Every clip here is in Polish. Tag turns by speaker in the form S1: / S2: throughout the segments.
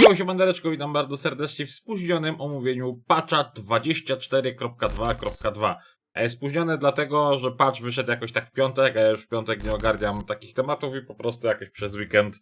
S1: Miło się bandereczko, witam bardzo serdecznie w spóźnionym omówieniu patcha 24.2.2. E, Spóźnione dlatego, że patch wyszedł jakoś tak w piątek, a ja już w piątek nie ogarniam takich tematów i po prostu jakoś przez weekend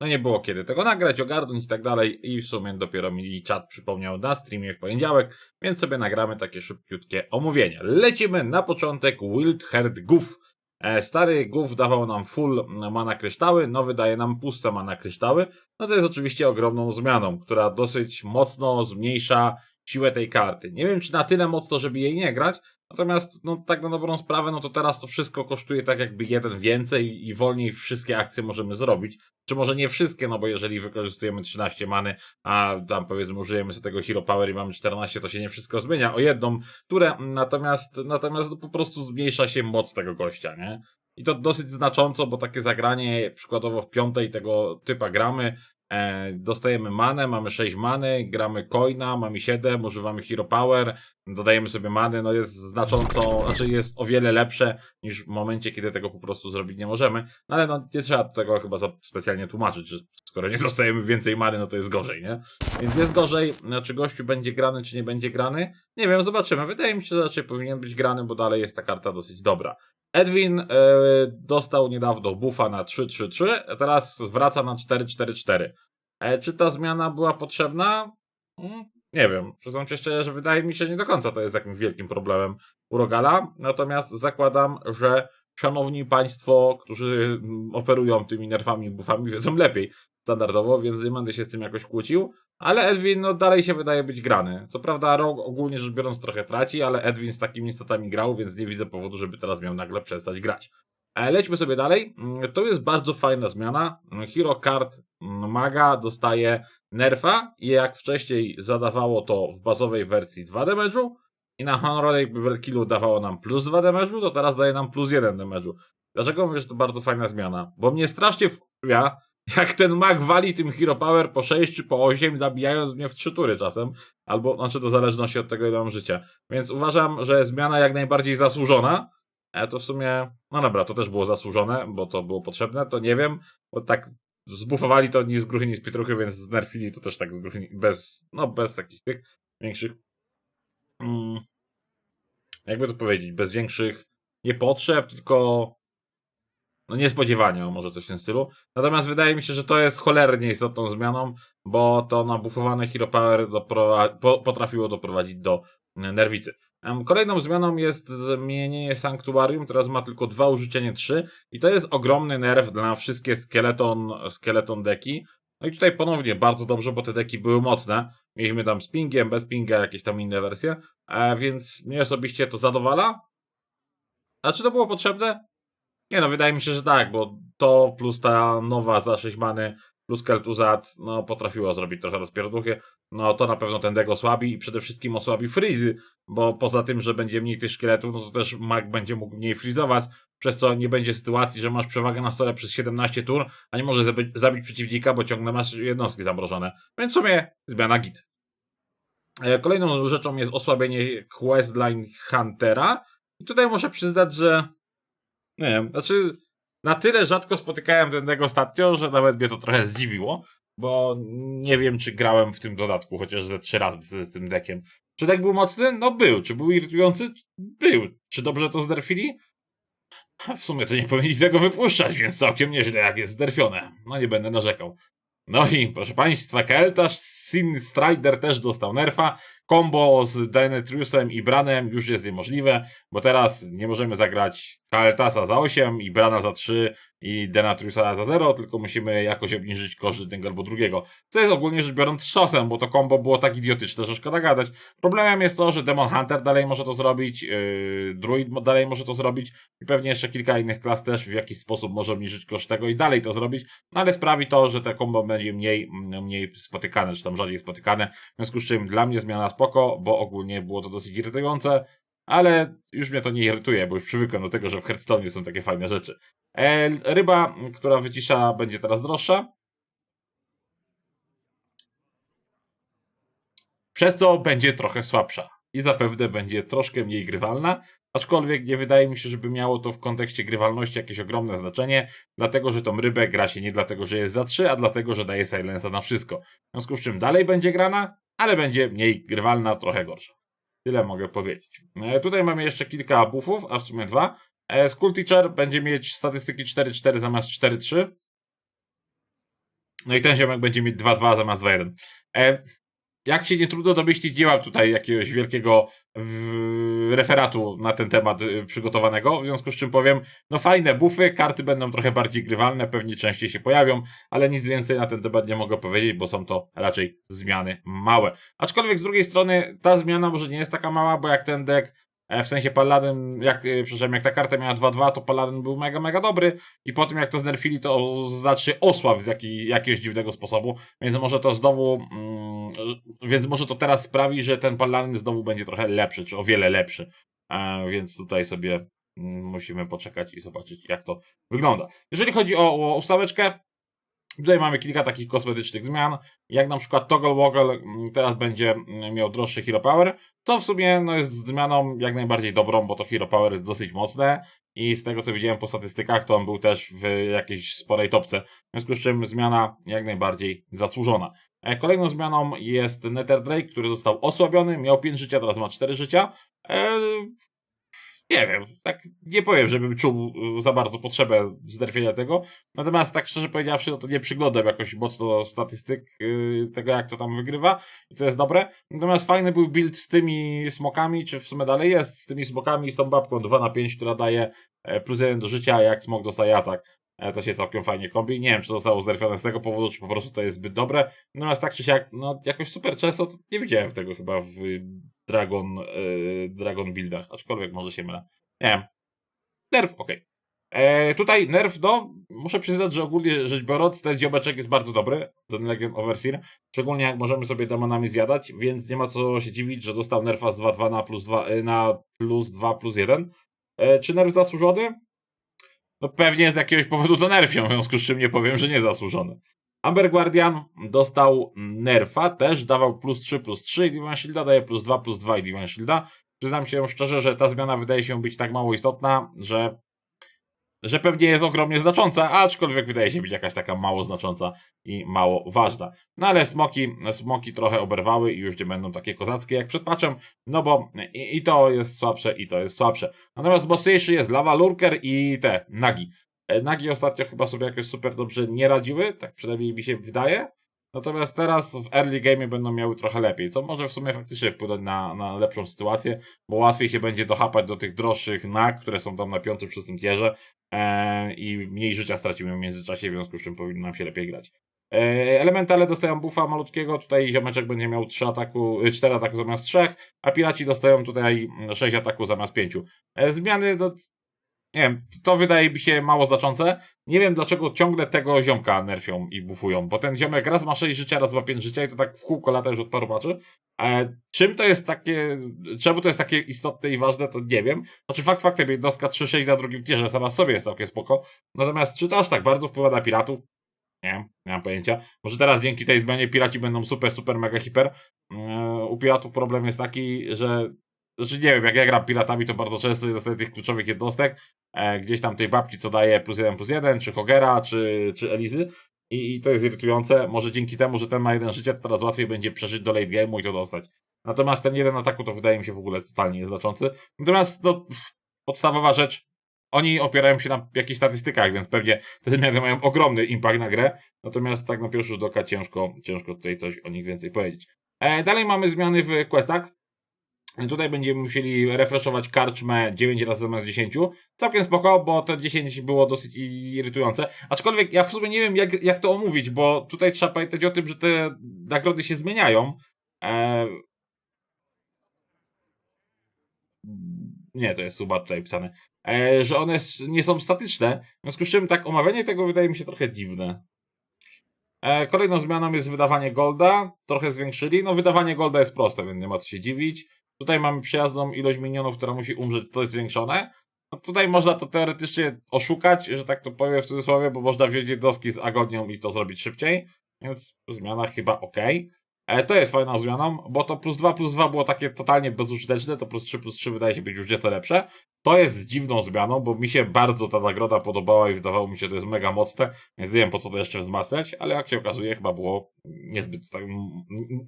S1: no nie było kiedy tego nagrać, ogarnąć i tak dalej i w sumie dopiero mi czat przypomniał na streamie w poniedziałek, więc sobie nagramy takie szybciutkie omówienie. Lecimy na początek Wild Heart Goof. E, Stary Goof dawał nam full mana kryształy, nowy daje nam puste mana kryształy, no to jest oczywiście ogromną zmianą, która dosyć mocno zmniejsza siłę tej karty. Nie wiem, czy na tyle mocno, żeby jej nie grać, natomiast, no tak na dobrą sprawę, no to teraz to wszystko kosztuje tak jakby jeden więcej i wolniej wszystkie akcje możemy zrobić. Czy może nie wszystkie, no bo jeżeli wykorzystujemy 13 many, a tam powiedzmy użyjemy sobie tego Hero Power i mamy 14, to się nie wszystko zmienia o jedną turę, natomiast, natomiast no po prostu zmniejsza się moc tego gościa, nie? I to dosyć znacząco, bo takie zagranie, przykładowo w piątej tego typa gramy, dostajemy manę, mamy 6 many, gramy coina, mamy 7, używamy hero power, dodajemy sobie many, no jest znacząco, znaczy jest o wiele lepsze niż w momencie, kiedy tego po prostu zrobić nie możemy, no ale no nie trzeba tego chyba za specjalnie tłumaczyć, że skoro nie dostajemy więcej many, no to jest gorzej, nie? Więc jest gorzej, no, czy gościu będzie grany, czy nie będzie grany, nie wiem, zobaczymy, wydaje mi się, że raczej powinien być grany, bo dalej jest ta karta dosyć dobra. Edwin e, dostał niedawno buffa na 3-3-3, a teraz wraca na 4-4-4. E, czy ta zmiana była potrzebna? Mm, nie wiem. Przyznam się szczerze, że wydaje mi się nie do końca to jest jakimś wielkim problemem u Rogala. Natomiast zakładam, że szanowni państwo, którzy mm, operują tymi nerwami i buffami, wiedzą lepiej standardowo, więc nie będę się z tym jakoś kłócił. Ale Edwin no, dalej się wydaje być grany. Co prawda Rog ogólnie rzecz biorąc trochę traci, ale Edwin z takimi statami grał, więc nie widzę powodu, żeby teraz miał nagle przestać grać. E, Lećmy sobie dalej. Mm, To jest bardzo fajna zmiana. Hero Card mm, Maga dostaje nerfa i jak wcześniej zadawało to w bazowej wersji 2 damage'u i na Honorary Killu dawało nam plus 2 damage'u, to teraz daje nam plus 1 damage'u. Dlaczego mówię, że to bardzo fajna zmiana? Bo mnie strasznie wkurwia, jak ten mag wali tym Hero Power po 6 czy po 8, zabijając mnie w 3 tury czasem, albo, znaczy to zależności od tego, ile mam życia. Więc uważam, że zmiana jak najbardziej zasłużona, e, to w sumie, no dobra, to też było zasłużone, bo to było potrzebne, to nie wiem, bo tak zbufowali to ni z gruchy, ni z pietruchy, więc znerfili to też tak z gruchy, bez, no bez takich tych większych, mm, jakby to powiedzieć, bez większych niepotrzeb, tylko no niespodziewania, o może coś w tym stylu. Natomiast wydaje mi się, że to jest cholernie istotną zmianą, bo to nabufowane Hero Power doprowa- po- potrafiło doprowadzić do e, nerwicy. Kolejną zmianą jest zmienienie Sanktuarium, teraz ma tylko dwa użycia, nie trzy. I to jest ogromny nerw dla wszystkie skeleton, skeleton deki. No i tutaj ponownie bardzo dobrze, bo te deki były mocne. Mieliśmy tam z pingiem, bez pinga, jakieś tam inne wersje. E, więc mnie osobiście to zadowala. A czy to było potrzebne? Nie no, wydaje mi się, że tak, bo to plus ta nowa za 6 many plus Kel'Thuzad, no potrafiło zrobić trochę rozpierduchy. No to na pewno ten dego osłabi i przede wszystkim osłabi frizy, bo poza tym, że będzie mniej tych szkieletów, no to też mag będzie mógł mniej frizować, przez co nie będzie sytuacji, że masz przewagę na stole przez 17 tur, a nie możesz zabi- zabić przeciwnika, bo ciągle masz jednostki zamrożone. Więc w sumie zmiana git. E, Kolejną rzeczą jest osłabienie questline Huntera. I tutaj muszę przyznać, że nie wiem, znaczy na tyle rzadko spotykałem ten deck ostatnio, że nawet mnie to trochę zdziwiło, bo nie wiem, czy grałem w tym dodatku chociaż ze trzy razy z, z tym deckiem. Czy deck był mocny? No był. Czy był irytujący? Był. Czy dobrze to zderfili? W sumie to nie powinni tego wypuszczać, więc całkiem nieźle jak jest zderfione. No nie będę narzekał. No i proszę Państwa, Keltasz Sin Strider też dostał nerfa. Kombo z Denetriusem i Branem już jest niemożliwe, bo teraz nie możemy zagrać Kael'Thasa za 8 i Brana za 3 i Denatriusa za 0, tylko musimy jakoś obniżyć koszt jednego albo drugiego. Co jest ogólnie rzecz biorąc szosem, bo to kombo było tak idiotyczne, że szkoda gadać. Problemem jest to, że Demon Hunter dalej może to zrobić, yy, Druid dalej może to zrobić i pewnie jeszcze kilka innych klas też w jakiś sposób może obniżyć koszt tego i dalej to zrobić, no ale sprawi to, że te kombo będzie mniej, mm, mniej spotykane, czy tam rzadziej spotykane. W związku z czym dla mnie zmiana spoko, bo ogólnie było to dosyć irytujące, ale już mnie to nie irytuje, bo już przywykłem do tego, że w Hearthstone są takie fajne rzeczy. E, ryba, która wycisza, będzie teraz droższa. Przez to będzie trochę słabsza i zapewne będzie troszkę mniej grywalna, aczkolwiek nie wydaje mi się, żeby miało to w kontekście grywalności jakieś ogromne znaczenie, dlatego że tą rybę gra się nie dlatego, że jest za 3, a dlatego, że daje silensa na wszystko. W związku z czym dalej będzie grana, ale będzie mniej grywalna, trochę gorsza. Tyle mogę powiedzieć. E, tutaj mamy jeszcze kilka buffów, a w sumie dwa. E, School Teacher będzie mieć statystyki 4-4 zamiast 4-3. No i ten ziomek będzie mieć 2-2 zamiast 2-1. Jak się nie trudno domyślić, nie mam tutaj jakiegoś wielkiego referatu na ten temat y, przygotowanego, w związku z czym powiem, no fajne buffy, karty będą trochę bardziej grywalne, pewnie częściej się pojawią, ale nic więcej na ten temat nie mogę powiedzieć, bo są to raczej zmiany małe. Aczkolwiek z drugiej strony ta zmiana może nie jest taka mała, bo jak ten deck E, W sensie Paladin, jak, e, przepraszam, jak ta karta miała 2-2, to Paladin był mega, mega dobry i po tym jak to znerfili, to znaczy osłabł z jaki, jakiegoś dziwnego sposobu, więc może to znowu, mm, więc może to teraz sprawi, że ten Paladin znowu będzie trochę lepszy, czy o wiele lepszy. Więc tutaj sobie mm, musimy poczekać i zobaczyć, jak to wygląda. Jeżeli chodzi o, o ustaweczkę, Tutaj mamy kilka takich kosmetycznych zmian, jak na przykład Toggle Woggle mm, teraz będzie mm, miał droższy Hero Power, co w sumie no, jest zmianą jak najbardziej dobrą, bo to Hero Power jest dosyć mocne i z tego co widziałem po statystykach, to on był też w jakiejś sporej topce, w związku z czym zmiana jak najbardziej zasłużona. E, Kolejną zmianą jest Nether Drake, który został osłabiony, miał 5 życia, teraz ma 4 życia. E, nie wiem, tak nie powiem, żebym czuł y, za bardzo potrzebę znerfienia tego. Natomiast tak szczerze powiedziawszy, no to nie przyglądam jakoś mocno statystyk tego, jak to tam wygrywa i co jest dobre. Natomiast fajny był build z tymi smokami, czy w sumie dalej jest, z tymi smokami i z tą babką 2 na 5, która daje e, plus 1 do życia, jak smok dostaje atak. E, To się całkiem fajnie kombi. Nie wiem, czy to zostało znerfione z tego powodu, czy po prostu to jest zbyt dobre. Natomiast tak czy siak, no jakoś super często to nie widziałem tego chyba w Dragon, yy, Dragon buildach, aczkolwiek może się mylę. Nie wiem. Nerf, okej. E, Tutaj nerf, no, muszę przyznać, że ogólnie rzecz biorąc, ten ziomeczek jest bardzo dobry, ten Legend Overseer, szczególnie jak możemy sobie demonami zjadać, więc nie ma co się dziwić, że dostał nerfa z 2-2 na plus 2, e, na plus 2 plus 1. E, Czy nerf zasłużony? No pewnie z jakiegoś powodu to nerfią, w związku z czym nie powiem, że nie zasłużony. Amber Guardian dostał nerfa, też dawał plus 3, plus 3 i Divine Shielda daje plus 2, plus 2 i Divine Shielda. Przyznam się szczerze, że ta zmiana wydaje się być tak mało istotna, że, że pewnie jest ogromnie znacząca, aczkolwiek wydaje się być jakaś taka mało znacząca i mało ważna. No ale smoki, smoki trochę oberwały i już nie będą takie kozackie jak przed patchem, no bo i, i to jest słabsze, i to jest słabsze. Natomiast mocniejszy jest Lava Lurker i te Nagi. E, Nagi ostatnio chyba sobie jakoś super dobrze nie radziły, tak przynajmniej mi się wydaje. Natomiast teraz w early game będą miały trochę lepiej, co może w sumie faktycznie wpłynąć na, na lepszą sytuację, bo łatwiej się będzie dochapać do tych droższych nag, które są tam na piątym, szóstym tierze e, i mniej życia stracimy w międzyczasie, w związku z czym powinno nam się lepiej grać. E, elementale dostają buffa malutkiego, tutaj ziomeczek będzie miał 3 ataku, 4 ataku zamiast 3, a piraci dostają tutaj 6 ataku zamiast 5. E, zmiany do, nie wiem, to wydaje mi się mało znaczące. Nie wiem dlaczego ciągle tego ziomka nerfią i bufują, bo ten ziomek raz ma 6 życia, raz ma 5 życia i to tak w kółko lata już od paru maczy. E, czym to jest takie, czemu to jest takie istotne i ważne, to nie wiem. Znaczy fakt faktem, jednostka 3-6 na drugim tierze sama w sobie jest całkiem spoko. Natomiast czy to aż tak bardzo wpływa na piratów? Nie wiem, nie mam pojęcia. Może teraz dzięki tej zmianie piraci będą super, super, mega, hiper. E, u piratów problem jest taki, że znaczy nie wiem, jak ja gram piratami, to bardzo często dostaję tych kluczowych jednostek, e, gdzieś tam tej babki, co daje plus jeden plus jeden, czy Hogera, czy, czy Elizy. I, I to jest irytujące. Może dzięki temu, że ten ma jeden życie, to teraz łatwiej będzie przeżyć do late game'u i to dostać. Natomiast ten jeden ataku to wydaje mi się w ogóle totalnie nieznaczący. Natomiast no, podstawowa rzecz, oni opierają się na jakichś statystykach, więc pewnie te zmiany mają ogromny impact na grę. Natomiast tak na pierwszy rzut oka ciężko, ciężko tutaj coś o nich więcej powiedzieć. E, dalej mamy zmiany w questach. Tutaj będziemy musieli refreshować karczmę 9 razy zamiast 10. Całkiem spoko, bo to 10 było dosyć irytujące. Aczkolwiek ja w sumie nie wiem, jak, jak to omówić, bo tutaj trzeba pamiętać o tym, że te nagrody się zmieniają. Eee... Nie, to jest suba tutaj pisane. Eee, że one nie są statyczne. W związku z czym tak omawianie tego wydaje mi się trochę dziwne. E, Kolejną zmianą jest wydawanie golda. Trochę zwiększyli. No, wydawanie golda jest proste, więc nie ma co się dziwić. Tutaj mamy przyjazną ilość minionów, która musi umrzeć, to jest zwiększone. No, tutaj można to teoretycznie oszukać, że tak to powiem w cudzysłowie, bo można wziąć jednostki z agonią i to zrobić szybciej. Więc zmiana chyba ok. E, to jest fajną zmianą, bo to plus 2 plus 2 było takie totalnie bezużyteczne, to plus 3 plus 3 wydaje się być już nieco lepsze. To jest dziwną zmianą, bo mi się bardzo ta nagroda podobała i wydawało mi się, że to jest mega mocne, więc nie wiem po co to jeszcze wzmacniać, ale jak się okazuje chyba było niezbyt, tak,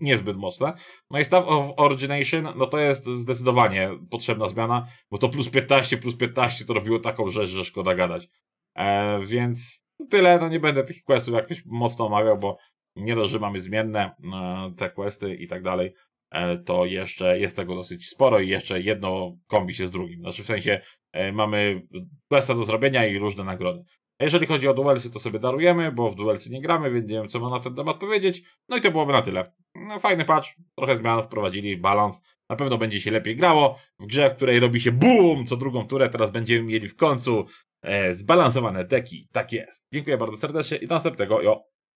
S1: niezbyt mocne. No i Staff of Origination, no to jest zdecydowanie potrzebna zmiana, bo to plus 15, plus 15 to robiło taką rzecz, że szkoda gadać. E, więc tyle, no nie będę tych questów jakoś mocno omawiał, bo nie dość, że mamy zmienne e, te questy i tak dalej, to jeszcze jest tego dosyć sporo i jeszcze jedno kombi się z drugim. Znaczy w sensie e, mamy questa do zrobienia i różne nagrody. Jeżeli chodzi o duelsy, to sobie darujemy, bo w duelsy nie gramy, więc nie wiem, co mam na ten temat powiedzieć. No i to byłoby na tyle. No, fajny patch, trochę zmian wprowadzili, balans. Na pewno będzie się lepiej grało. W grze, w której robi się BUM co drugą turę, teraz będziemy mieli w końcu e, zbalansowane deki. Tak jest. Dziękuję bardzo serdecznie i do następnego. Jo.